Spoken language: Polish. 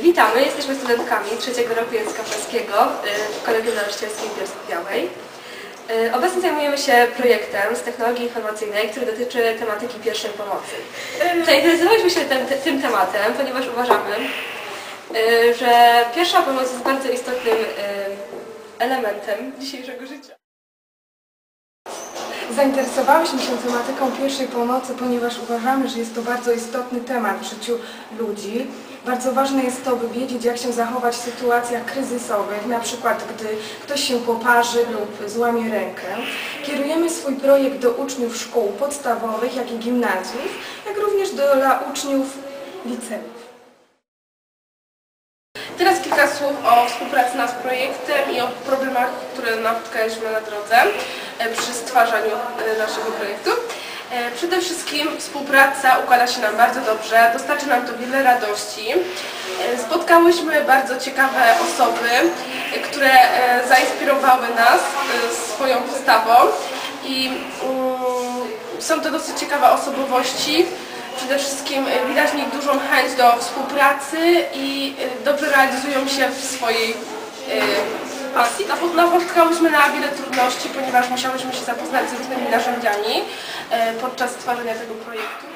Witamy, jesteśmy studentkami trzeciego roku języka polskiego y, w Kolegium Nauczycielskim w Bielskiej-Białej. Y, Obecnie zajmujemy się projektem z technologii informacyjnej, który dotyczy tematyki pierwszej pomocy. Zainteresowaliśmy się tym, tym tematem, ponieważ uważamy, y, że pierwsza pomoc jest bardzo istotnym y, elementem dzisiejszego życia. Zainteresowałyśmy się tematyką pierwszej pomocy, ponieważ uważamy, że jest to bardzo istotny temat w życiu ludzi. Bardzo ważne jest to, by wiedzieć, jak się zachować w sytuacjach kryzysowych, na przykład gdy ktoś się poparzy lub złamie rękę. Kierujemy swój projekt do uczniów szkół podstawowych, jak i gimnazjów, jak również do uczniów liceów. Teraz kilka słów o współpracy nad projektem i o problemach, które napotkaliśmy na drodze e, przy stwarzaniu e, naszego projektu. E, Przede wszystkim współpraca układa się nam bardzo dobrze, dostarczy nam to wiele radości. E, Spotkałyśmy bardzo ciekawe osoby, które e, zainspirowały nas swoją postawą i mm, są to dosyć ciekawe osobowości. Przede wszystkim widać w nich dużą chęć do współpracy i dobrze realizują się w swojej pasji. Napo- Napotkałyśmy na wiele trudności, ponieważ musiałyśmy się zapoznać z różnymi narzędziami e, podczas stwarzania tego projektu.